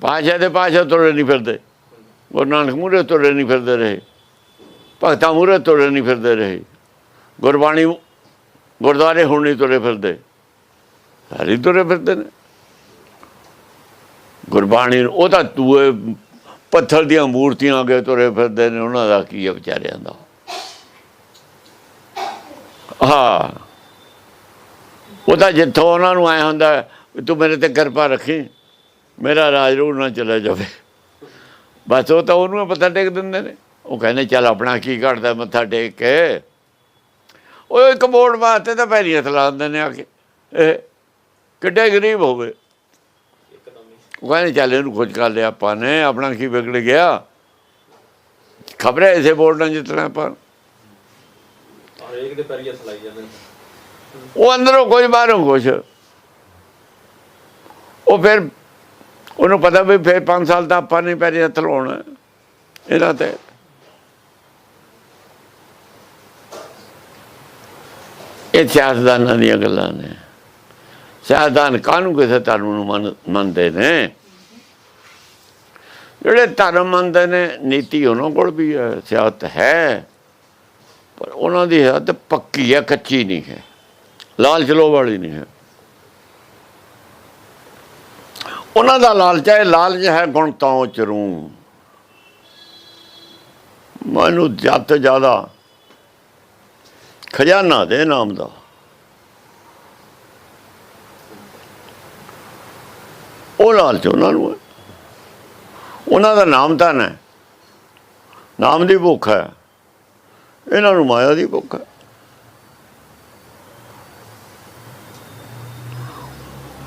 ਪਾਸ਼ਾ ਦੇ ਪਾਸ਼ਾ ਤੁਰੇ ਨਹੀਂ ਫਿਰਦੇ। ਗੁਰੂ ਨਾਨਕ ਮੂਹਰੇ ਤੁਰੇ ਨਹੀਂ ਫਿਰਦੇ ਰਹੇ। ਭਗਤਾਂ ਮੂਹਰੇ ਤੁਰੇ ਨਹੀਂ ਫਿਰਦੇ ਰਹੇ। ਗੁਰਬਾਣੀ ਗੁਰਦੁਆਰੇ ਹੁਣ ਨਹੀਂ ਤੁਰੇ ਫਿਰਦੇ। ਸਾਰੇ ਤੁਰੇ ਫਿਰਦੇ ਨੇ। ਗੁਰਬਾਣੀ ਨੂੰ- ਉਹ ਤਾਂ ਤੂਏ ਪੱਥਰ ਦੀਆਂ ਮੂਰਤੀਆਂ ਅੱਗੇ ਤੁਰੇ ਫਿਰਦੇ ਨੇ। ਉਹਨਾਂ ਦਾ ਕੀ ਹੈ ਵਿਚਾਰਿਆਂ ਦਾ? ਹਾਂ। ਉਹ ਤਾਂ ਜਿੱਥੋਂ ਉਹਨਾਂ ਨੂੰ ਆਇਆ ਹੁੰਦਾ, ਵੀ ਤੂੰ ਮੇਰੇ ਤੇ ਕਿਰਪਾ ਰੱਖੀ। ਮੇਰਾ ਰਾਜ ਰੂਹ ਨਾ ਚਲਾ ਜਾਵੇ। ਬਸ ਉਹ ਤਾਂ ਉਹਨੂੰ ਪਤਾ ਟੇਕ ਦਿੰਦੇ ਨੇ। ਉਹ ਕਹਿੰਦੇ ਚੱਲ ਆਪਣਾ ਕੀ ਘਟਦਾ ਮੱਥਾ ਟੇਕ ਕੇ। ਉਹ ਇੱਕ ਵੋਟ ਵਾਸਤੇ ਤਾਂ ਪੈਰੀ ਹੱਥ ਲਾ ਦਿੰਦੇ ਨੇ ਆ ਕੇ। ਇਹ ਕਿੱਡੇ ਗਰੀਬ ਹੋਵੇ। ਉਹ ਕਹਿੰਦੇ ਚੱਲ ਇਹਨੂੰ ਖੁਸ਼ ਕਰ ਲਿਆ ਆਪਾਂ ਨੇ ਆਪਣਾ ਕੀ ਵਿਗੜ ਗਿਆ। ਖਬਰ ਇਸੇ ਵੋਟ ਨਾਲ ਜਿੱਤਣਾ ਆਪਾਂ ਹਰੇਕ ਦੇ ਪੈਰੀ ਹੱਥ ਲਾਈ ਜਾਂਦੇ ਉਹ ਅੰਦਰੋਂ ਕੋਈ ਬਾਹਰੋਂ ਕੁਛ। ਉਹ ਫਿਰ ਉਹਨੂੰ ਪਤਾ ਵੀ ਫਿਰ 5 ਸਾਲ ਤਾਂ ਆਪਾਂ ਨੇ ਪੈਰੀ ਹੱਥ ਲਾਉਣਾ। ਇਹਨਾਂ ਤੇ। ਇਹ ਸਿਆਸਤਦਾਨਾਂ ਦੀਆਂ ਗੱਲਾਂ ਨੇ। ਸਿਆਸਤਦਾਨ ਕਾਹਨੂੰ ਕਿਸੇ ਧਰਮ ਨੂੰ ਮੰਨ- ਮੰਨਦੇ ਨੇ? ਜਿਹੜੇ ਧਰਮ ਮੰਨਦੇ ਨੇ, ਨੀਤੀ ਉਹਨਾਂ ਕੋਲ ਵੀ ਹੈ, ਸਿਆਸਤ ਹੈ। ਪਰ ਉਹਨਾਂ ਦੀ ਹੱਦ ਪੱਕੀ ਹੈ, ਕੱਚੀ ਨਹੀਂ ਹੈ। ਲਾਲ ਚਲੋ ਵਾਲੀ ਨਹੀਂ ਹੈ। ਉਹਨਾਂ ਦਾ ਲਾਲਚ ਹੈ ਲਾਲਚ ਹੈ ਗੁਣ ਤਾਂ ਚਰੂ। ਮੈਨੂੰ ਜ਼ਿਆਦਾ ਤੋਂ ਜ਼ਿਆਦਾ ਖਜ਼ਾਨਾ ਦੇ ਨਾਮ ਦਾ। ਉਹ ਲਾਲਚ ਉਹਨਾਂ ਨੂੰ ਹੈ। ਉਹਨਾਂ ਦਾ ਨਾਮ ਤਾਂ ਹੈ। ਨਾਮ ਦੀ ਭੁੱਖ ਹੈ। ਇਹਨਾਂ ਨੂੰ ਮਾਇਆ ਦੀ ਭੁੱਖ ਹੈ।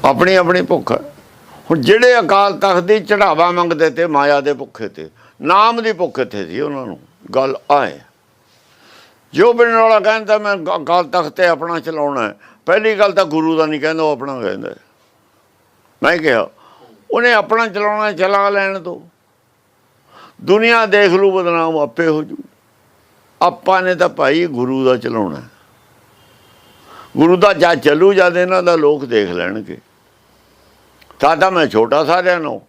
ਆਪਣੀ ਆਪਣੀ ਭੁੱਖ ਹੈ। ਹੁਣ ਜਿਹੜੇ ਅਕਾਲ ਤਖਤ ਦੀ ਚੜਾਵਾ ਮੰਗਦੇ ਤੇ ਮਾਇਆ ਦੇ ਭੁੱਖੇ ਤੇ, ਨਾਮ ਦੀ ਭੁੱਖੇ ਤੇ ਸੀ ਉਹਨਾਂ ਨੂੰ, ਗੱਲ ਆਏ ਜੋ ਬਿਨ ਵਾਲਾ ਕਹਿੰਦਾ ਮੈਂ ਅਕਾਲ ਤਖਤ ਤੇ ਆਪਣਾ ਚਲਾਉਣਾ ਪਹਿਲੀ ਗੱਲ ਤਾਂ ਗੁਰੂ ਦਾ ਨਹੀਂ ਕਹਿੰਦਾ, ਉਹ ਆਪਣਾ ਕਹਿੰਦਾ ਮੈਂ ਕਿਹਾ, ਉਹਨੇ ਆਪਣਾ ਚਲਾਉਣਾ ਚਲਾ ਲੈਣ ਤੋਂ ਦੁਨੀਆ ਦੇਖ ਲੂ ਬਦਨਾਮ ਆਪੇ ਹੋ ਜੂ। ਆਪਾਂ ਨੇ ਤਾਂ ਭਾਈ ਗੁਰੂ ਦਾ ਚਲਾਉਣਾ ਗੁਰੂ ਦਾ ਜਾਂ ਚੱਲੂ, ਜਦ ਇਹਨਾਂ ਦਾ ਲੋਕ ਦੇਖ ਲੈਣਗੇ। ਦਾਦਾ ਮੈਂ ਛੋਟਾ ਸਾਰਿਆਂ ਨੂੰ।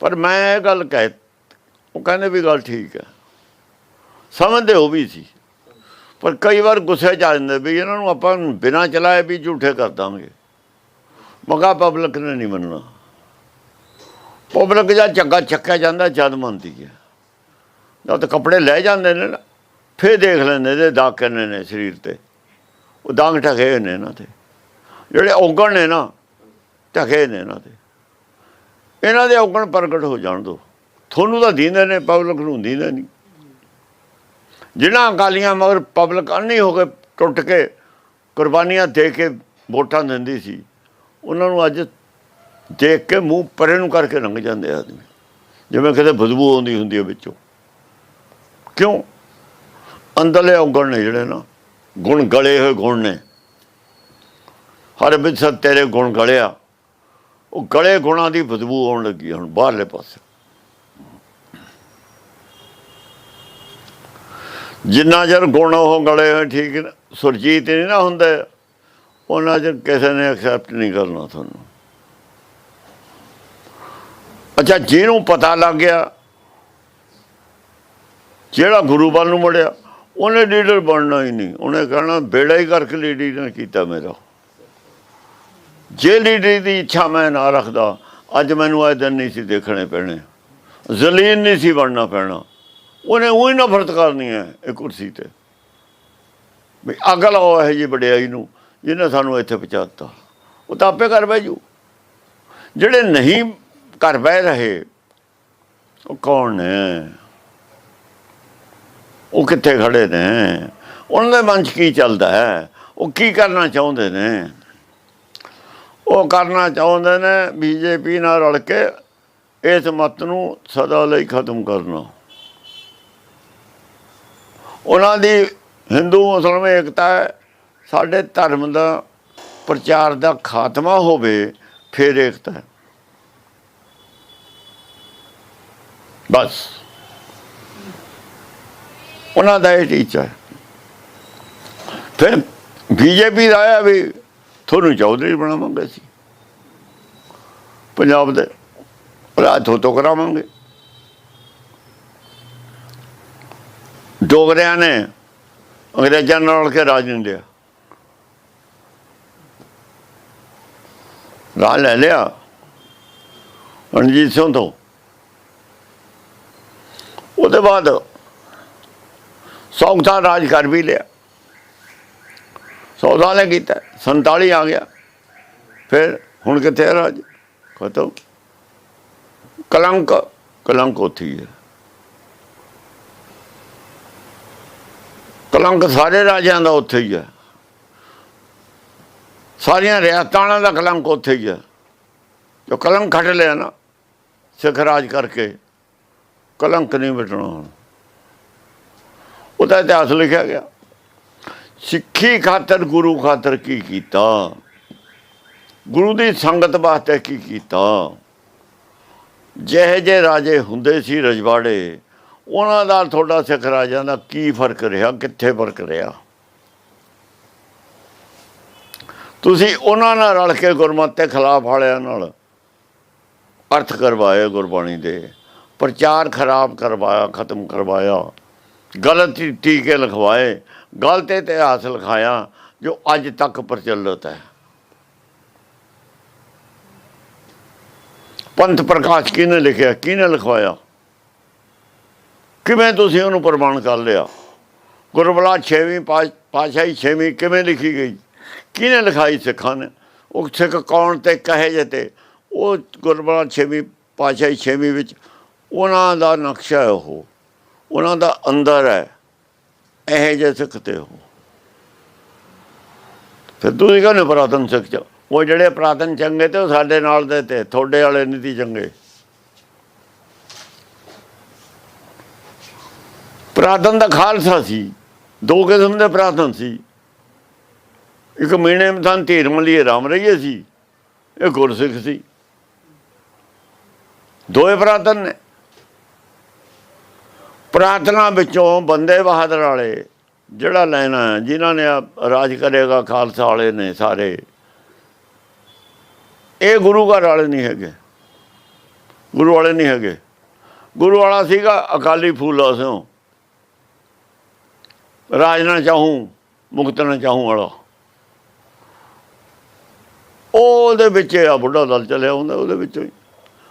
ਪਰ ਮੈਂ ਇਹ ਗੱਲ ਕਹਿ, ਉਹ ਕਹਿੰਦੇ ਵੀ ਗੱਲ ਠੀਕ ਹੈ। ਸਮਝਦੇ ਹੋ ਵੀ ਸੀ। ਪਰ ਕਈ ਵਾਰ ਗੁੱਸੇ ਚ ਆ ਜਾਂਦੇ ਵੀ ਇਹਨਾਂ ਨੂੰ ਆਪਾਂ ਬਿਨਾਂ ਚਲਾਏ ਵੀ ਝੂਠੇ ਕਰ ਦਾਂਗੇ। ਮਗਾ ਪਬਲਿਕ ਨੇ ਨਹੀਂ ਮੰਨਣਾ। ਪਬਲਿਕ ਜਾਂ ਚੱਗਾ ਚੱਕਿਆ ਜਾਂਦਾ, ਜਦ ਮੰਨਦੀ ਹੈ। ਜਦ ਕੱਪੜੇ ਲੈ ਜਾਂਦੇ ਨੇ ਨਾ, ਫੇਰ ਦੇਖ ਲੈਂਦੇ ਨੇ, ਦਾਗ ਕਿੰਨੇ ਨੇ ਸਰੀਰ ਤੇ। ਉਹ ਦਾਗ ਢਕੇ ਹੋਏ ਨੇ ਇਹਨਾਂ ਤੇ। ਜਿਹੜੇ ਔਗਣ ਨੇ ਨਾ ਢਕੇ ਨੇ ਇਹਨਾਂ ਤੇ ਇਹਨਾਂ ਦੇ ਔਗਣ ਪ੍ਰਗਟ ਹੋ ਜਾਣ ਦੋ। ਤੁਹਾਨੂੰ ਤਾਂ ਦੀਂਦੇ ਨੇ, ਪਬਲਿਕ ਨੂੰ ਦੀਂਦੇ ਨਹੀਂ। ਜਿਨ੍ਹਾਂ ਅਕਾਲੀਆਂ ਮਗਰ ਪਬਲਿਕ ਅੰਨੀ ਹੋ ਕੇ ਟੁੱਟ ਕੇ ਕੁਰਬਾਨੀਆਂ ਦੇ ਕੇ ਵੋਟਾਂ ਦਿੰਦੀ ਸੀ, ਉਹਨਾਂ ਨੂੰ ਅੱਜ ਦੇਖ ਕੇ ਮੂੰਹ ਪਰੇ ਨੂੰ ਕਰਕੇ ਲੰਘ ਜਾਂਦੇ ਆਦਮੀ। ਜਿਵੇਂ ਕਿਤੇ ਬਦਬੂ ਆਉਂਦੀ ਹੁੰਦੀ ਹੈ ਵਿੱਚੋਂ। ਕਿਉਂ? ਅੰਦਰਲੇ ਔਗਣ ਨੇ ਜਿਹੜੇ ਨਾ, ਗੁਣ ਗਲੇ ਹੋਏ ਗੁਣ ਨੇ। ਹਰ ਵਿੱਚ ਤੇਰੇ ਗੁਣ ਗਲਿਆ। ਉਹ ਗਲੇ ਗੁਣਾਂ ਦੀ ਬਦਬੂ ਆਉਣ ਲੱਗੀ ਹੁਣ ਬਾਹਰਲੇ ਪਾਸੇ। ਜਿੰਨਾ ਚਿਰ ਗੁਣ ਉਹ ਗਲੇ ਹੋਏ, ਠੀਕ ਸੁਰਜੀਤ ਨਹੀਂ ਨਾ ਹੁੰਦਾ, ਉਹਨਾਂ ਚਿਰ ਕਿਸੇ ਨੇ ਐਕਸੈਪਟ ਨਹੀਂ ਕਰਨਾ ਤੁਹਾਨੂੰ। ਅੱਛਾ, ਜਿਹਨੂੰ ਪਤਾ ਲੱਗ ਗਿਆ, ਜਿਹੜਾ ਗੁਰੂ ਵੱਲ ਨੂੰ ਮੁੜਿਆ, ਉਹਨੇ ਲੀਡਰ ਬਣਨਾ ਹੀ ਨਹੀਂ। ਉਹਨੇ ਕਹਿਣਾ ਬੇੜਾ ਹੀ ਕਰਕੇ ਲੀਡਰ ਨੇ ਕੀਤਾ ਮੇਰਾ। ਜੇ ਲੀਡਰ ਦੀ ਇੱਛਾ ਮੈਂ ਨਾ ਰੱਖਦਾ, ਅੱਜ ਮੈਨੂੰ ਇਹ ਦਿਨ ਨਹੀਂ ਸੀ ਦੇਖਣੇ ਪੈਣੇ। ਜ਼ਲੀਨ ਨਹੀਂ ਸੀ ਬਣਨਾ ਪੈਣਾ। ਉਹਨੇ ਉਹੀ ਨਫ਼ਰਤ ਕਰਨੀ ਹੈ ਇਹ ਕੁਰਸੀ ਤੇ। ਵੀ ਅੱਗ ਲਾਓ ਇਹ ਜੀ ਵਡਿਆਈ ਨੂੰ, ਜਿਹਨੇ ਸਾਨੂੰ ਇੱਥੇ ਪਹੁੰਚਾਤਾ। ਉਹ ਤਾਂ ਆਪੇ ਕਰ ਬਹਿ ਜੂ। ਜਿਹੜੇ ਨਹੀਂ ਘਰ ਬਹਿ ਰਹੇ, ਉਹ ਕੌਣ ਨੇ? ਉਹ ਕਿੱਥੇ ਖੜੇ ਨੇ? ਉਹਨਾਂ ਦੇ ਮਨ 'ਚ ਕੀ ਚੱਲਦਾ ਹੈ? ਉਹ ਕੀ ਕਰਨਾ ਚਾਹੁੰਦੇ ਨੇ? ਉਹ ਕਰਨਾ ਚਾਹੁੰਦੇ ਨੇ ਬੀਜੇਪੀ ਨਾਲ ਰਲ ਕੇ ਇਸ ਮਤ ਨੂੰ ਸਦਾ ਲਈ ਖਤਮ ਕਰਨਾ। ਉਹਨਾਂ ਦੀ ਹਿੰਦੂ ਮੁਸਲਮਾਨ ਏਕਤਾ ਸਾਡੇ ਧਰਮ ਦਾ ਪ੍ਰਚਾਰ ਦਾ ਖਾਤਮਾ ਹੋਵੇ, ਫਿਰ ਏਕਤਾ ਬਸ। ਉਹਨਾਂ ਦਾ ਇਹ ਟੀਚਾ ਹੈ। ਫਿਰ ਬੀਜੇਪੀ ਦਾ ਆਇਆ ਵੀ ਤੁਹਾਨੂੰ ਚੌਧਰੀ ਬਣਾਵਾਂਗੇ ਸੀ ਪੰਜਾਬ ਦੇ ਰਾਜ ਤੋਂ ਤੋਂ ਕਰਾਵਾਂਗੇ ਡੋਗਰਿਆਂ ਨੇ ਅੰਗਰੇਜ਼ਾਂ ਨਾਲ ਰਲ ਕੇ ਰਾਜ ਨਹੀਂ ਲਿਆ ਰਾਜ ਲੈ ਲਿਆ ਰਣਜੀਤ ਸਿੰਘ ਤੋਂ। ਉਹਦੇ ਬਾਅਦ ਸੌਂਗਥਾ ਰਾਜ ਕਰ ਵੀ ਲਿਆ। ਸੌ ਸਾਲ ਨੇ ਕੀਤਾ 47 ਆ ਗਿਆ। ਫਿਰ ਹੁਣ ਕਿੱਥੇ ਹੈ ਰਾਜ? ਖਤਮ। ਕਲੰਕ ਕਲੰਕ ਉੱਥੇ ਹੀ ਹੈ ਕਲੰਕ ਸਾਰੇ ਰਾਜਿਆਂ ਦਾ ਉੱਥੇ ਹੀ ਹੈ ਸਾਰੀਆਂ ਰਿਆਸਤਾਂ ਦਾ ਕਲੰਕ ਉੱਥੇ ਹੀ ਹੈ ਜੋ ਕਲੰਕ ਖੱਟ ਲਿਆ ਨਾ, ਸਿੱਖ ਰਾਜ ਕਰਕੇ, ਕਲੰਕ ਨਹੀਂ ਮਿਟਣਾ ਹੁਣ। ਉਹਦਾ ਇਤਿਹਾਸ ਲਿਖਿਆ ਗਿਆ। ਸਿੱਖੀ ਖਾਤਰ, ਗੁਰੂ ਖਾਤਰ ਕੀ ਕੀਤਾ? ਗੁਰੂ ਦੀ ਸੰਗਤ ਵਾਸਤੇ ਕੀ ਕੀਤਾ? ਜਿਹੇ ਜੇ ਰਾਜੇ ਹੁੰਦੇ ਸੀ ਰਜਵਾੜੇ, ਉਹਨਾਂ ਦਾ ਤੁਹਾਡਾ ਸਿੱਖ ਰਾਜਾਂ ਦਾ ਕੀ ਫ਼ਰਕ ਰਿਹਾ? ਕਿੱਥੇ ਫ਼ਰਕ ਰਿਹਾ? ਤੁਸੀਂ ਉਹਨਾਂ ਨਾਲ ਰਲ ਕੇ ਗੁਰਮਤਿ ਖਿਲਾਫ ਵਾਲਿਆਂ ਨਾਲ ਅਰਥ ਕਰਵਾਏ ਗੁਰਬਾਣੀ ਦੇ, ਪ੍ਰਚਾਰ ਖਰਾਬ ਕਰਵਾਇਆ, ਖਤਮ ਕਰਵਾਇਆ, ਗਲਤ ਟੀਕੇ ਲਿਖਵਾਏ ਗਲਤ ਇਤਿਹਾਸ ਲਿਖਾਇਆ ਜੋ ਅੱਜ ਤੱਕ ਪ੍ਰਚਲਿਤ ਹੈ। ਪੰਥ ਪ੍ਰਕਾਸ਼ ਕਿਹਨੇ ਲਿਖਿਆ, ਕਿਹਨੇ ਲਿਖਵਾਇਆ? ਕਿਵੇਂ ਤੁਸੀਂ ਉਹਨੂੰ ਪ੍ਰਮਾਣ ਕਰ ਲਿਆ? ਗੁਰਬਲਾ 6ਵੀਂ ਪਾਸ਼ਾਹੀ 6ਵੀਂ ਕਿਵੇਂ ਲਿਖੀ ਗਈ? ਕਿਹਨੇ ਲਿਖਾਈ ਸਿੱਖਾਂ ਨੇ? ਉਹ ਸਿੱਖ ਕੌਣ ਤੇ ਕਹੇ ਜੇ ਤੇ? ਉਹ ਗੁਰਬਲਾ 6ਵੀਂ ਪਾਸ਼ਾਹੀ 6ਵੀਂ ਵਿੱਚ ਉਹਨਾਂ ਦਾ ਨਕਸ਼ਾ ਹੈ ਉਹ। ਉਹਨਾਂ ਦਾ ਅੰਦਰ ਹੈ। ਇਹ ਜੇ ਸਿੱਖ ਤੇ ਉਹ ਫਿਰ ਤੁਸੀਂ ਕਹਿੰਦੇ ਪੁਰਾਤਨ ਸਿੱਖ ਚ? ਉਹ ਜਿਹੜੇ ਪੁਰਾਤਨ ਚੰਗੇ ਤੇ ਉਹ ਸਾਡੇ ਨਾਲ ਦੇ ਤੇ, ਤੁਹਾਡੇ ਵਾਲੇ ਨਹੀਂ ਤੀ ਚੰਗੇ। ਪੁਰਾਤਨ ਦਾ ਖਾਲਸਾ ਸੀ। ਦੋ ਕਿਸਮ ਦੇ ਪੁਰਾਤਨ ਸੀ। ਇੱਕ ਮੀਣੇ ਮਥਾਨ ਧੀਰਮ ਲਈ ਰਾਮ ਰਹੀਏ ਸੀ ਇਹ ਗੁਰਸਿੱਖ ਸੀ। ਦੋਏ ਪੁਰਾਤਨ ਨੇ। ਪ੍ਰਾਰਥਨਾ ਵਿੱਚੋਂ ਬੰਦੇ ਬਹਾਦਰ ਵਾਲੇ ਜਿਹੜਾ ਲੈਣਾ ਹੈ, ਜਿਨ੍ਹਾਂ ਨੇ ਆ ਰਾਜ ਕਰੇਗਾ ਖਾਲਸਾ ਵਾਲੇ ਨੇ ਸਾਰੇ। ਇਹ ਗੁਰੂ ਘਰ ਵਾਲੇ ਨਹੀਂ ਹੈਗੇ। ਗੁਰੂ ਵਾਲੇ ਨਹੀਂ ਹੈਗੇ। ਗੁਰੂ ਵਾਲਾ ਸੀਗਾ ਅਕਾਲੀ ਫੂਲ ਸਿਓ ਰਾਜ ਨਾ ਚਾਹੂੰ ਮੁਕਤ ਨਾ ਚਾਹੂੰ ਵਾਲਾ। ਉਹਦੇ ਵਿੱਚ ਆ ਬੁੱਢਾ ਦਲ ਚੱਲਿਆ ਹੁੰਦਾ ਉਹਦੇ ਵਿੱਚੋਂ ਹੀ।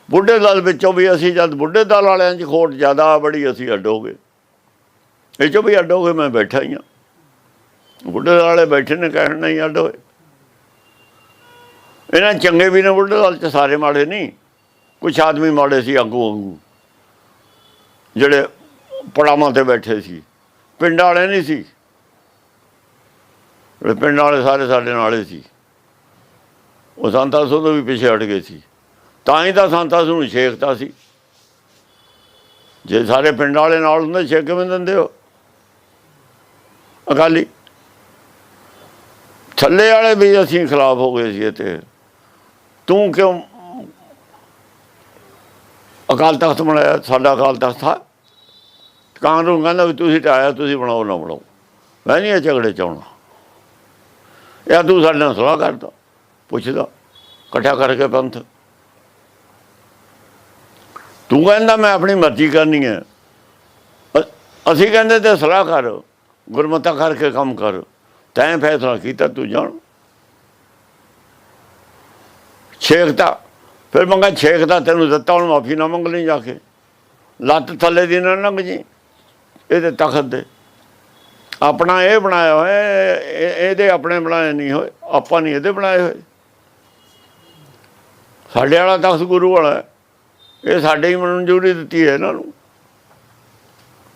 ਬੁੱਢੇ ਦਲ ਵਿੱਚੋਂ ਵੀ ਅਸੀਂ ਜਦ ਬੁੱਢੇ ਦਲ ਵਾਲਿਆਂ 'ਚ ਖੋਟ ਜ਼ਿਆਦਾ ਬੜੀ ਅਸੀਂ ਅੱਡੋਗੇ। ਇਹ ਚੋਂ ਵੀ ਅੱਡੋਗੇ, ਮੈਂ ਬੈਠਾ ਹੀ ਆ ਬੁੱਢੇ ਦਲ ਵਾਲੇ ਬੈਠੇ ਨੇ, ਕਹਿਣ ਨਹੀਂ ਅੱਡ। ਹੋਏ ਇਹਨਾਂ ਚੰਗੇ ਵੀ ਨੇ ਬੁੱਢੇ ਦਲ 'ਚ, ਸਾਰੇ ਮਾੜੇ ਨਹੀਂ। ਕੁਛ ਆਦਮੀ ਮਾੜੇ ਸੀ ਆਗੂ ਅੱਗੋਂ ਜਿਹੜੇ ਪੜਾਵਾਂ ਤੇ ਬੈਠੇ ਸੀ। ਪਿੰਡ ਵਾਲੇ ਨਹੀਂ ਸੀ। ਪਿੰਡ ਵਾਲੇ ਸਾਰੇ ਸਾਡੇ ਨਾਲੇ ਸੀ। ਉਹ ਸੰਤਾ ਸੋ ਤੋਂ ਵੀ ਪਿੱਛੇ ਹਟ ਗਏ ਸੀ। ਤਾਂ ਹੀ ਤਾਂ ਸੰਤਾਂ ਸੋ ਨੂੰ ਛੇਕਤਾ ਸੀ। ਜੇ ਸਾਰੇ ਪਿੰਡ ਵਾਲੇ ਨਾਲ ਹੁੰਦੇ, ਛੇਕ ਕਿਵੇਂ ਦਿੰਦੇ ਹੋ? ਅਕਾਲੀ। ਥੱਲੇ ਵਾਲੇ ਵੀ ਅਸੀਂ ਖਿਲਾਫ ਹੋ ਗਏ ਸੀ ਤੇ ਤੂੰ ਕਿਉਂ ਅਕਾਲ ਤਖਤ ਬਣਾਇਆ? ਸਾਡਾ ਅਕਾਲ ਤਖਤ ਥਾ ਕਾਨੂੰਨ ਕਹਿੰਦਾ ਵੀ ਤੁਸੀਂ ਟਾਇਆ ਤੁਸੀਂ ਬਣਾਓ, ਨਾ ਬਣਾਓ। ਮੈਂ ਨਹੀਂ ਇਹ ਝਗੜੇ ਚ ਆਉਣਾ। ਇਹ ਤੂੰ ਸਾਡੇ ਨਾਲ ਸਲਾਹ ਕਰਦਾ, ਪੁੱਛਦਾ, ਇਕੱਠਾ ਕਰਕੇ ਪੰਥ। ਤੂੰ ਕਹਿੰਦਾ ਮੈਂ ਆਪਣੀ ਮਰਜ਼ੀ ਕਰਨੀ ਹੈ। ਅ- ਅਸੀਂ ਕਹਿੰਦੇ ਤੇ ਸਲਾਹ ਕਰ, ਗੁਰਮਤਾ ਕਰਕੇ ਕੰਮ ਕਰ। ਤੈਂ ਫੈਸਲਾ ਕੀਤਾ, ਤੂੰ ਜਾਣ। ਛੇਕ ਫਿਰ ਮੰਗਾ ਛੇਕਦਾ ਤੈਨੂੰ ਦਿੱਤਾ, ਹੁਣ ਮਾਫੀ ਨਾ ਮੰਗ ਲਈ ਜਾ ਕੇ। ਲੱਤ ਥੱਲੇ ਦੀ ਨਾ ਲੰਘ ਜੀ। ਇਹਦੇ ਤਖਤ ਦੇ। ਆਪਣਾ ਇਹ ਬਣਾਇਆ ਹੋਇਆ, ਇਹ- ਇਹਦੇ ਆਪਣੇ ਬਣਾਏ ਨਹੀਂ ਹੋਏ। ਆਪਾਂ ਨਹੀਂ ਇਹਦੇ ਬਣਾਏ ਹੋਏ। ਸਾਡੇ ਵਾਲਾ ਤਖਤ ਗੁਰੂ ਵਾਲਾ ਇਹ ਸਾਡੇ ਹੀ ਮਨਜ਼ੂਰੀ ਦਿੱਤੀ ਹੈ ਇਹਨਾਂ ਨੂੰ।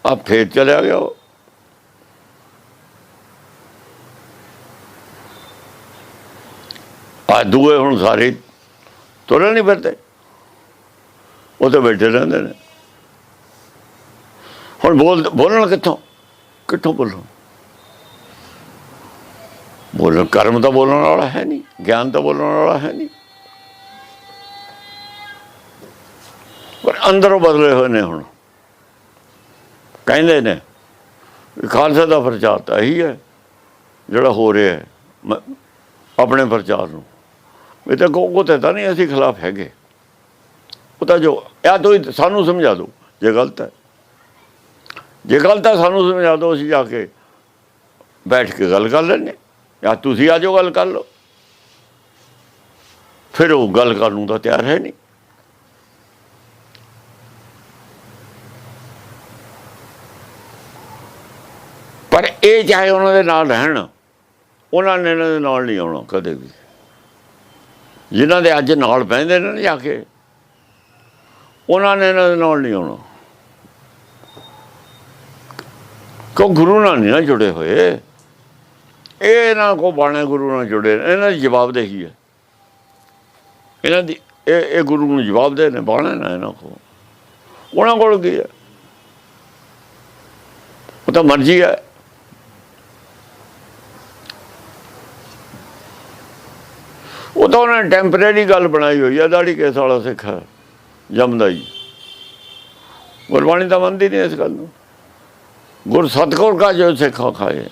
ਆ ਫੇਰ ਚਲਿਆ ਗਿਆ ਉਹ। ਆ ਦੂਏ ਹੁਣ ਸਾਰੇ ਤੁਰਨ ਨਹੀਂ ਫਿਰਦੇ। ਉਹ ਤਾਂ ਬੈਠੇ ਰਹਿੰਦੇ ਨੇ। ਹੁਣ ਬੋਲ ਬੋਲਣ ਕਿੱਥੋਂ? ਕਿੱਥੋਂ ਬੋਲਣ? ਬੋਲਣ, ਕਰਮ ਤਾਂ ਬੋਲਣ ਵਾਲਾ ਹੈ ਨਹੀਂ, ਗਿਆਨ ਤਾਂ ਬੋਲਣ ਵਾਲਾ ਹੈ ਨਹੀਂ। ਪਰ ਅੰਦਰੋਂ ਬਦਲੇ ਹੋਏ ਨੇ ਹੁਣ। ਕਹਿੰਦੇ ਨੇ ਵੀ ਖਾਲਸਾ ਦਾ ਪ੍ਰਚਾਰ ਤਾਂ ਇਹੀ ਹੈ, ਜਿਹੜਾ ਹੋ ਰਿਹਾ ਹੈ, ਮ- ਆਪਣੇ ਪ੍ਰਚਾਰ ਨੂੰ। ਇਹ ਤਾਂ ਕੋ ਤੇ ਤਾਂ ਨਹੀਂ ਅਸੀਂ ਖਿਲਾਫ ਹੈਗੇ। ਉਹ ਤਾਂ ਜੋ ਜਾਂ ਤੁਸੀਂ ਸਾਨੂੰ ਸਮਝਾ ਦਿਓ ਜੇ ਗਲਤ ਹੈ। ਜੇ ਗਲਤ ਹੈ, ਸਾਨੂੰ ਸਮਝਾ ਦਿਓ ਅਸੀਂ ਜਾ ਕੇ ਬੈਠ ਕੇ ਗੱਲ ਕਰ ਲੈਂਦੇ ਜਾਂ ਤੁਸੀਂ ਆ ਜਾਓ, ਗੱਲ ਕਰ ਲਓ। ਫਿਰ ਉਹ ਗੱਲ ਕਰਨ ਨੂੰ ਤਾਂ ਤਿਆਰ ਹੈ ਨਹੀਂ। ਪਰ ਇਹ ਚਾਹੇ ਉਹਨਾਂ ਦੇ ਨਾਲ ਰਹਿਣ, ਉਹਨਾਂ ਨੇ ਇਹਨਾਂ ਦੇ ਨਾਲ ਨਹੀਂ ਆਉਣਾ ਕਦੇ ਵੀ। ਜਿਨ੍ਹਾਂ ਦੇ ਅੱਜ ਨਾਲ ਬਹਿੰਦੇ ਨੇ ਨਾ ਜਾ ਕੇ, ਉਹਨਾਂ ਨੇ ਇਹਨਾਂ ਦੇ ਨਾਲ ਨਹੀਂ ਆਉਣਾ। ਕੋ ਗੁਰੂ ਨਾਲ ਨਹੀਂ ਨਾ ਜੁੜੇ ਹੋਏ? ਇਹ ਇਹਨਾਂ ਕੋ ਬਾਣੇ ਗੁਰੂ ਨਾਲ ਜੁੜੇ ਇਹਨਾਂ ਦੀ ਜਵਾਬਦੇਹੀ ਹੈ? ਇਹਨਾਂ ਦੀ, ਇਹ ਇਹ ਗੁਰੂ ਨੂੰ ਜਵਾਬ ਦੇ ਨੇ, ਬਾਣੇ ਨਾ ਇਹਨਾਂ ਕੋ। ਉਹਨਾਂ ਕੋਲ ਕੀ ਹੈ? ਉਹ ਤਾਂ ਮਰਜ਼ੀ ਹੈ। ਤਾਂ ਉਹਨਾਂ ਨੇ ਟੈਂਪਰੇਰੀ ਗੱਲ ਬਣਾਈ ਹੋਈ ਆ, ਦਾੜੀ ਕੇਸ ਵਾਲਾ ਸਿੱਖ ਹੈ ਜੰਮਦਾ ਹੀ ਗੁਰਬਾਣੀ ਤਾਂ ਮੰਨਦੀ ਨਹੀਂ ਇਸ ਗੱਲ ਨੂੰ। ਗੁਰ ਸਤਗੁਰ ਕਾ ਜੋ ਸਿੱਖਾ ਖਾਏ।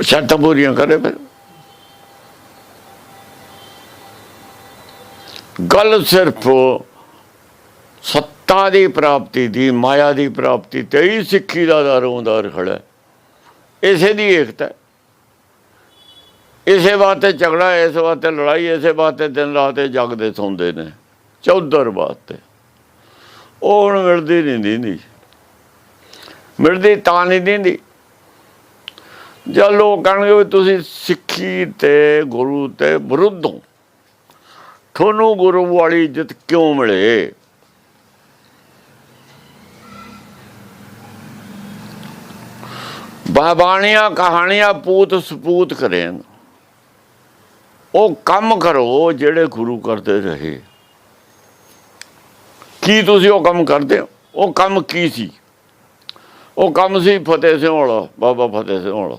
ਸ਼ਰਤਾਂ ਪੂਰੀਆਂ ਕਰੇ ਫਿਰ। ਗੱਲ ਸਿਰਫ ਸੱਤਾ ਦੀ ਪ੍ਰਾਪਤੀ ਦੀ, ਮਾਇਆ ਦੀ ਪ੍ਰਾਪਤੀ ਤੇ ਹੀ ਸਿੱਖੀ ਦਾ ਦਰੋਂਦਾਰ ਖੜਾ ਇਸੇ ਦੀ ਏਕਤਾ ਇਸੇ ਵਾਸਤੇ ਝਗੜਾ, ਇਸ ਵਾਸਤੇ ਲੜਾਈ, ਇਸੇ ਵਾਸਤੇ ਦਿਨ ਰਾਤ ਇਹ ਜਗਦੇ ਸੌਂਦੇ ਨੇ। ਚੌਧਰ ਵਾਸਤੇ। ਉਹ ਹੁਣ ਮਿਲਦੀ ਨਹੀਂ ਦਿੰਦੀ। ਮਿਲਦੀ ਤਾਂ ਨਹੀਂ ਦਿੰਦੀ। ਜਦ ਲੋਕ ਕਹਿਣਗੇ ਵੀ ਤੁਸੀਂ ਸਿੱਖੀ ਤੇ ਗੁਰੂ ਤੇ ਵਿਰੁੱਧ ਹੋ। ਤੁਹਾਨੂੰ ਗੁਰੂ ਵਾਲੀ ਇੱਜ਼ਤ ਕਿਉਂ ਮਿਲੇ? ਬਾਬਾਣੀਆਂ ਕਹਾਣੀਆਂ ਪੂਤ ਸਪੂਤ ਕਰੇ ਉਹ ਕੰਮ ਕਰੋ ਜਿਹੜੇ ਗੁਰੂ ਕਰਦੇ ਰਹੇ। ਕੀ ਤੁਸੀਂ ਉਹ ਕੰਮ ਕਰਦੇ ਹੋ? ਉਹ ਕੰਮ ਕੀ ਸੀ? ਉਹ ਕੰਮ ਸੀ ਫਤਿਹ ਸਿੰਘ ਵਾਲਾ, ਬਾਬਾ ਫਤਿਹ ਸਿੰਘ ਵਾਲਾ।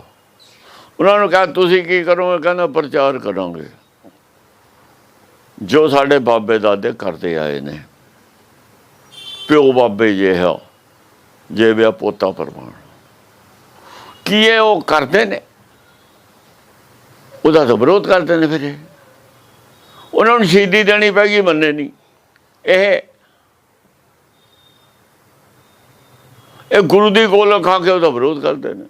ਉਹਨਾਂ ਨੂੰ ਕਿਹਾ, ਤੁਸੀਂ ਕੀ ਕਰੋਗੇ? ਕਹਿੰਦਾ, ਪ੍ਰਚਾਰ ਕਰਾਂਗੇ। ਜੋ ਸਾਡੇ ਬਾਬੇ ਦਾਦੇ ਕਰਦੇ ਆਏ ਨੇ। ਪਿਓ ਬਾਬੇ ਜੇ ਹੈ, ਜੇ ਵਿਆ ਪੋਤਾ ਪਰਮਾਨ ਕੀ ਇਹ ਉਹ ਕਰਦੇ ਨੇ? ਉਹਦਾ ਤਾਂ ਵਿਰੋਧ ਕਰਦੇ ਨੇ ਫਿਰ ਇਹ। ਉਹਨਾਂ ਨੂੰ ਸ਼ਹੀਦੀ ਦੇਣੀ ਪੈ ਗਈ ਮੰਨੇ ਨਹੀਂ ਇਹ ਇਹ ਗੁਰੂ ਦੀ ਗੋਲ ਖਾ ਕੇ ਉਹਦਾ ਵਿਰੋਧ ਕਰਦੇ ਨੇ।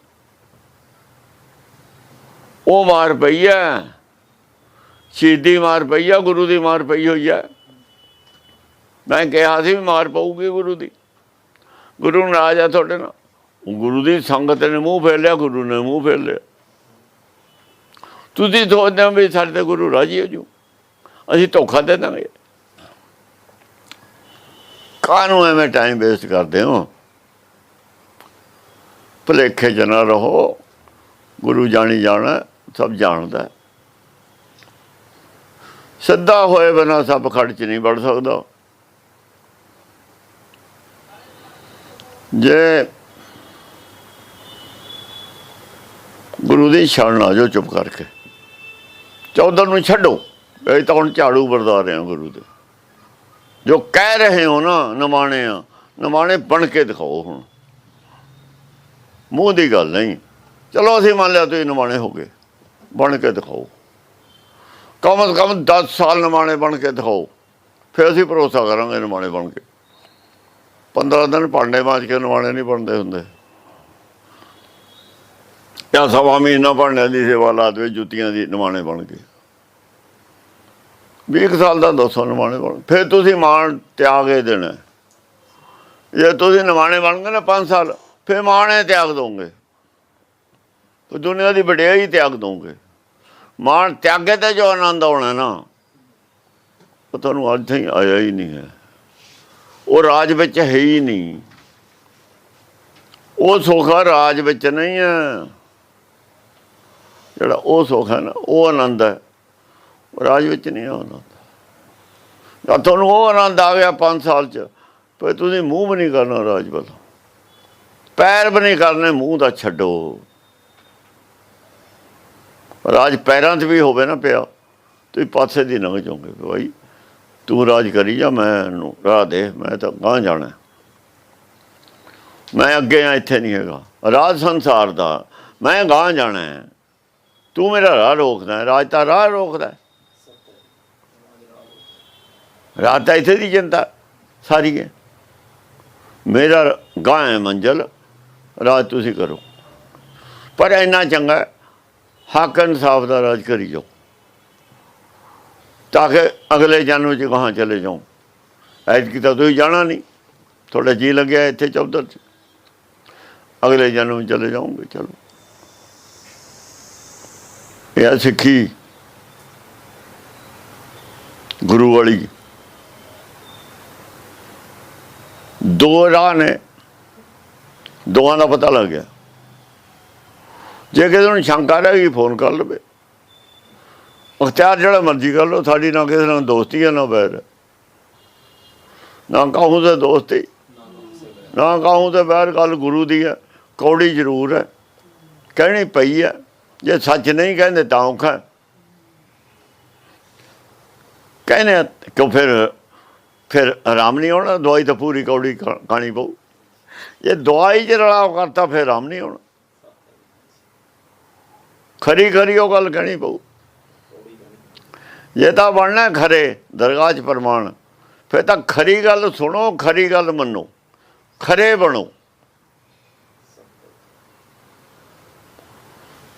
ਉਹ ਮਾਰ ਪਈ ਹੈ ਸ਼ਹੀਦੀ ਮਾਰ ਪਈ ਹੈ ਗੁਰੂ ਦੀ ਮਾਰ ਪਈ ਹੋਈ ਹੈ ਮੈਂ ਕਿਹਾ ਸੀ ਵੀ ਮਾਰ ਪਊਗੀ ਗੁਰੂ ਦੀ। ਗੁਰੂ ਨਾਰਾਜ਼ ਆ ਤੁਹਾਡੇ ਨਾਲ। ਗੁਰੂ ਦੀ ਸੰਗਤ ਨੇ ਮੂੰਹ ਫੇਰ ਲਿਆ, ਗੁਰੂ ਨੇ ਮੂੰਹ ਫੇਰ ਲਿਆ। ਤੁਸੀਂ ਸੋਚਦੇ ਹੋ ਵੀ ਸਾਡੇ ਤੇ ਗੁਰੂ ਰਾਜੀ ਹੋ ਜੂ ਅਸੀਂ ਧੋਖਾ ਦੇ ਦਾਂਗੇ। ਕਾਹਨੂੰ ਐਵੇਂ ਟਾਈਮ ਵੇਸਟ ਕਰਦੇ ਹੋ? ਭਲੇਖੇ ਚ ਨਾ ਰਹੋ। ਗੁਰੂ ਜਾਣੀ ਜਾਣਾ, ਸਭ ਜਾਣਦਾ। ਸਿੱਧਾ ਹੋਏ ਬਿਨਾ ਸਭ ਖੜ ਚ ਨਹੀਂ ਵੜ ਸਕਦਾ। ਜੇ ਗੁਰੂ ਦੀ ਸ਼ਰਨ ਆ ਜਾਓ ਚੁੱਪ ਕਰਕੇ। ਚੌਧਰ ਨੂੰ ਛੱਡੋ। ਇਹ ਤਾਂ ਹੁਣ ਝਾੜੂ ਵਰਦਾ ਰਹੇ ਹੋ ਗੁਰੂ ਦੇ। ਜੋ ਕਹਿ ਰਹੇ ਹੋ ਨਾ, ਨਮਾਣੇ ਆ, ਨਮਾਣੇ ਬਣ ਕੇ ਦਿਖਾਓ ਹੁਣ। ਮੂੰਹ ਦੀ ਗੱਲ ਨਹੀਂ। ਚਲੋ ਅਸੀਂ ਮੰਨ ਲਿਆ ਤੁਸੀਂ ਨਮਾਣੇ ਹੋ ਗਏ। ਬਣ ਕੇ ਦਿਖਾਓ। ਕਮ ਸੇ ਕਮ 10 ਸਾਲ ਨਮਾਣੇ ਬਣ ਕੇ ਦਿਖਾਓ। ਫਿਰ ਅਸੀਂ ਭਰੋਸਾ ਕਰਾਂਗੇ ਨਮਾਣੇ ਬਣ ਕੇ। 15 ਦਿਨ ਭਾਂਡੇ ਮਾਜ ਕੇ ਨਮਾਣੇ ਨਹੀਂ ਬਣਦੇ ਹੁੰਦੇ। ਜਾਂ ਸਵਾ ਮਹੀਨਾ ਭਾਂਡਿਆਂ ਦੀ ਸੇਵਾ ਲਾ ਦੇਵੇ ਜੁੱਤੀਆਂ ਦੀ ਨਮਾਣੇ ਬਣ ਕੇ। 20 ਸਾਲ ਦਾ 200 ਨਮਾਣੇ ਬਣ ਫਿਰ ਤੁਸੀਂ ਮਾਣ ਤਿਆਗੇ ਦੇਣਾ ਜੇ ਤੁਸੀਂ ਨਮਾਣੇ ਬਣ ਗਏ ਨਾ 5 ਸਾਲ, ਫਿਰ ਮਾਣੇ ਤਿਆਗ ਦੋਗੇ। ਤੇ ਦੁਨੀਆ ਦੀ ਵਡਿਆਈ ਤਿਆਗ ਦੋਗੇ। ਮਾਣ ਤਿਆਗੇ ਤੇ ਜੋ ਆਨੰਦ ਆਉਣਾ ਨਾ, ਉਹ ਤੁਹਾਨੂੰ ਅੱਜ ਤਾਈਂ ਆਇਆ ਹੀ ਨਹੀਂ ਹੈ। ਉਹ ਰਾਜ ਵਿੱਚ ਹੈ ਹੀ ਨਹੀਂ। ਉਹ ਸੁੱਖ ਰਾਜ ਵਿੱਚ ਨਹੀਂ ਹੈ। ਜਿਹੜਾ ਉਹ ਸੁੱਖ ਹੈ ਨਾ, ਉਹ ਆਨੰਦ ਹੈ। ਰਾਜ ਵਿੱਚ ਨਹੀਂ ਆਉਂਦਾ। ਜਦ ਤੁਹਾਨੂੰ ਉਹ ਆਨੰਦ ਆ ਗਿਆ 5 ਸਾਲ ਚ, ਫਿਰ ਤੁਸੀਂ ਮੂੰਹ ਵੀ ਨਹੀਂ ਕਰਨਾ ਰਾਜ ਵੱਲ। ਪੈਰ ਵੀ ਨਹੀਂ ਕਰਨੇ, ਮੂੰਹ ਦਾ ਛੱਡੋ। ਰਾਜ ਪੈਰਾਂ 'ਚ ਵੀ ਹੋਵੇ ਨਾ ਪਿਆ, ਤੁਸੀਂ ਪਾਸੇ ਦੀ ਲੰਘ ਜਾਓਗੇ ਵੀ ਭਾਈ ਤੂੰ ਰਾਜ ਕਰੀ ਜਾ, ਮੈਂ ਰਾਹ ਦੇ, ਮੈਂ ਤਾਂ ਗਾਂ ਜਾਣਾ। ਮੈਂ ਅੱਗੇ ਆ, ਇੱਥੇ ਨਹੀਂ ਹੈਗਾ। ਰਾਜ ਸੰਸਾਰ ਦਾ, ਮੈਂ ਗਾਂ ਜਾਣਾ। ਤੂੰ ਮੇਰਾ ਰਾਹ ਰੋਕਦਾ, ਰਾਜ ਤਾਂ ਰਾਹ ਰੋਕਦਾ। ਰਾਤ ਤਾਂ ਇੱਥੇ ਦੀ ਚਿੰਤਾ ਸਾਰੀ ਹੈ। ਮੇਰਾ ਗਾਂ ਹੈ ਮੰਜ਼ਲ ਰਾਜ ਤੁਸੀਂ ਕਰੋ। ਪਰ ਇੰਨਾ ਚੰਗਾ ਹੱਕ ਇਨਸਾਫ ਦਾ ਰਾਜ ਕਰੀ ਜਾਓ। ਤਾਂ ਕਿ ਅਗਲੇ ਜਨਮ ਚ ਕਹਾਂ ਚਲੇ ਜਾਓ। ਐਤਕੀ ਤਾਂ ਤੁਸੀਂ ਜਾਣਾ ਨਹੀਂ। ਤੁਹਾਡਾ ਜੀ ਲੱਗਿਆ ਇੱਥੇ ਚੌਧਰ ਚ। ਅਗਲੇ ਜਨਮ ਚਲੇ ਜਾਓਗੇ, ਚਲੋ। ਇਹ ਆ ਸਿੱਖੀ। ਗੁਰੂ ਵਾਲੀ ਦੋ ਰਾਹ ਨੇ ਦੋਵਾਂ ਦਾ ਪਤਾ ਲੱਗ ਗਿਆ। ਜੇ ਕਿਸੇ ਨੂੰ ਸ਼ੰਕਾ ਰਹੇਗੀ ਫੋਨ ਕਰ ਲਵੇ। ਅਖਤਿਆਰ ਜਿਹੜਾ ਮਰਜ਼ੀ ਕਰ ਲਓ, ਸਾਡੀ ਨਾ ਕਿਸੇ ਨਾਲ ਦੋਸਤੀ ਹੈ, ਨਾ ਬੈਰ ਨਾ ਕਹੂੰ ਤੇ ਦੋਸਤੀ, ਨਾ ਕਹੂੰ ਤੇ ਬੈਰ ਗੱਲ ਗੁਰੂ ਦੀ ਹੈ, ਕੌੜੀ ਜ਼ਰੂਰ ਹੈ। ਕਹਿਣੀ ਪਈ ਹੈ, ਜੇ ਸੱਚ ਨਹੀਂ ਕਹਿੰਦੇ ਤਾਂ ਔਖਾ ਕਹਿੰਦੇ ਕਿਉਂ ਫਿਰ ਫਿਰ ਆਰਾਮ ਨਹੀਂ ਆਉਣਾ ਦਵਾਈ ਤਾਂ ਪੂਰੀ ਕੌੜੀ ਖਾਣੀ ਪਊ। ਜੇ ਦਵਾਈ ਚ ਰਲਾਓ ਕਰਤਾ, ਫਿਰ ਆਰਾਮ ਨਹੀਂ ਆਉਣਾ ਖਰੀ ਖਰੀ ਉਹ ਗੱਲ ਕਹਿਣੀ ਪਊ। ਜੇ ਤਾਂ ਬਣਨਾ ਖਰੇ, ਦਰਗਾਹ 'ਚ ਪ੍ਰਮਾਣ, ਫਿਰ ਤਾਂ ਖਰੀ ਗੱਲ ਸੁਣੋ, ਖਰੀ ਗੱਲ ਮੰਨੋ। ਖਰੇ ਬਣੋ।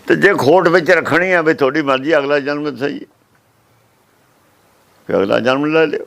ਤੇ ਜੇ ਖੋਟ ਵਿੱਚ ਰੱਖਣੀ ਹੈ ਵੀ ਤੁਹਾਡੀ ਮਰਜ਼ੀ, ਅਗਲਾ ਜਨਮ ਸਹੀ ਫਿਰ ਅਗਲਾ ਜਨਮ ਲੈ ਲਿਓ।